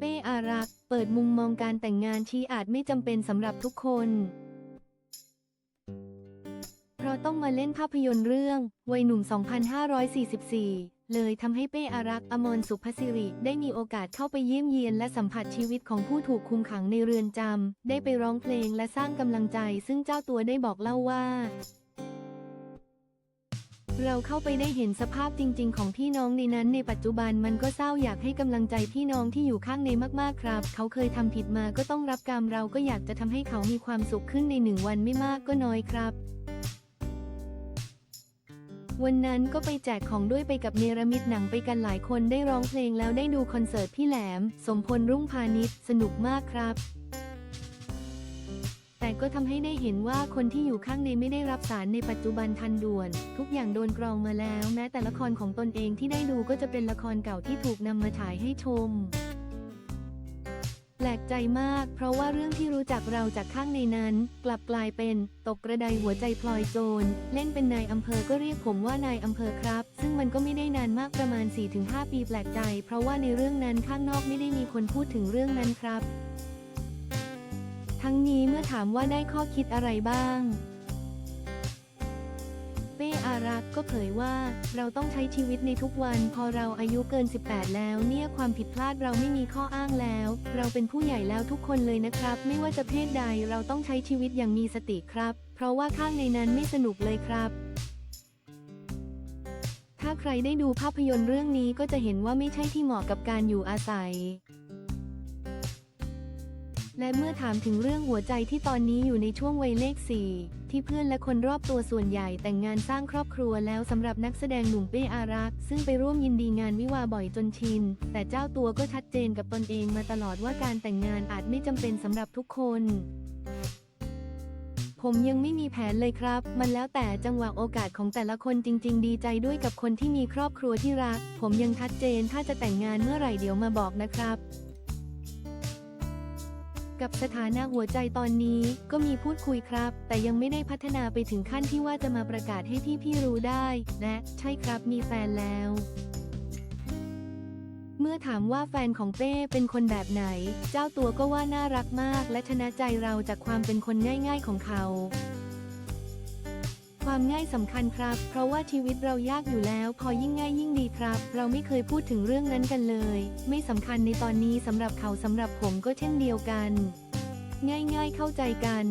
เป้อารักษ์เปิดมุมมองการแต่งงานชี้อาจไม่จำเป็นสำหรับทุกคน เพราะต้องมาเล่นภาพยนตร์เรื่อง วัยหนุ่ม 2544 เลยทำให้เป้อารักษ์อมรสุภสิริได้มีโอกาสเข้าไปเยี่ยมเยียนและสัมผัสชีวิตของผู้ถูกคุมขังในเรือนจำได้ไปร้องเพลงและสร้างกำลังใจ ซึ่งเจ้าตัวได้บอกเล่าว่า เราเข้าไปได้เห็นสภาพจริง ๆ ของพี่น้องในนั้นในปัจจุบันมันก็เศร้าอยากให้กำลังใจพี่น้องที่อยู่ข้างในมากๆครับ เขาเคยทำผิดมาก็ต้องรับกรรมเราก็อยากจะทำให้เขามีความสุขขึ้นในหนึ่งวันไม่มากก็น้อยครับวันนั้นก็ไปแจกของด้วยไปกับเนรมิตหนังไปกันหลายคนได้ร้องเพลงแล้วได้ดูคอนเสิร์ตพี่แหลม สมพลรุ่งพาณิชย์สนุกมากครับ ก็ทำให้ได้เห็นว่าคนที่อยู่ข้างในไม่ได้รับสารในปัจจุบันทันด่วน ทุกอย่างโดนกรองมาแล้ว แม้แต่ละครของตนเองที่ได้ดูก็จะเป็นละครเก่าที่ถูกนำมาฉายให้ชมแปลกใจมาก เพราะว่าเรื่องที่รู้จักเราจากข้างในนั้น กลับกลายเป็นตกกระไดหัวใจพลอยโจร เล่นเป็นนายอำเภอก็เรียกผมว่านายอำเภอครับ ซึ่งมันก็ไม่ได้นานมากประมาณ 4-5 ปีแปลกใจ เพราะว่าในเรื่องนั้นข้างนอกไม่ได้มีคนพูดถึงเรื่องนั้นครับ ทั้งนี้เมื่อถามว่าได้ข้อคิดอะไรบ้าง เป้อารักก็เผยว่า เราต้องใช้ชีวิตในทุกวัน พอเราอายุเกิน 18 แล้ว เนี่ยความผิดพลาดเราไม่มีข้ออ้างแล้ว เราเป็นผู้ใหญ่แล้วทุกคนเลยนะครับ ไม่ว่าจะเพศใดเราต้องใช้ชีวิตอย่างมีสติครับ เพราะว่าข้างในนั้นไม่สนุกเลยครับถ้าใครได้ดูภาพยนตร์เรื่องนี้ก็จะเห็นว่าไม่ใช่ที่เหมาะกับการอยู่อาศัย และเมื่อถามถึงเรื่องหัวใจที่ตอนนี้อยู่ในช่วงวัยเลขสี่ที่เพื่อนและคนรอบตัวส่วนใหญ่แต่งงานสร้างครอบครัวแล้วสำหรับนักแสดงหนุ่มเป้อารักษ์ซึ่งไปร่วมยินดีงานวิวาบ่อยจนชิน แต่เจ้าตัวก็ชัดเจนกับตนเองมาตลอดว่าการแต่งงานอาจไม่จำเป็นสำหรับทุกคนผมยังไม่มีแผนเลยครับ มันแล้วแต่จังหวะโอกาสของแต่ละคนจริง ๆ ดีใจด้วยกับคนที่มีครอบครัวที่รัก ผมยังชัดเจนถ้าจะแต่งงานเมื่อไหร่เดี๋ยวมาบอกนะครับ กับสถานะหัวใจตอนนี้ก็มีพูดคุยครับ แต่ยังไม่ได้พัฒนาไปถึงขั้นที่ว่าจะมาประกาศให้พี่ๆรู้ได้ และใช่ครับมีแฟนแล้ว เมื่อถามว่าแฟนของเป้เป็นคนแบบไหน เจ้าตัวก็ว่าน่ารักมากและชนะใจเราจากความเป็นคนง่าย ๆของเขา ความง่ายสำคัญครับ เพราะว่าชีวิตเรายากอยู่แล้ว พอยิ่งง่ายยิ่งดีครับ เราไม่เคยพูดถึงเรื่องนั้นกันเลย ไม่สำคัญในตอนนี้สำหรับเขาสำหรับผมก็เช่นเดียวกัน ง่ายๆเข้าใจกัน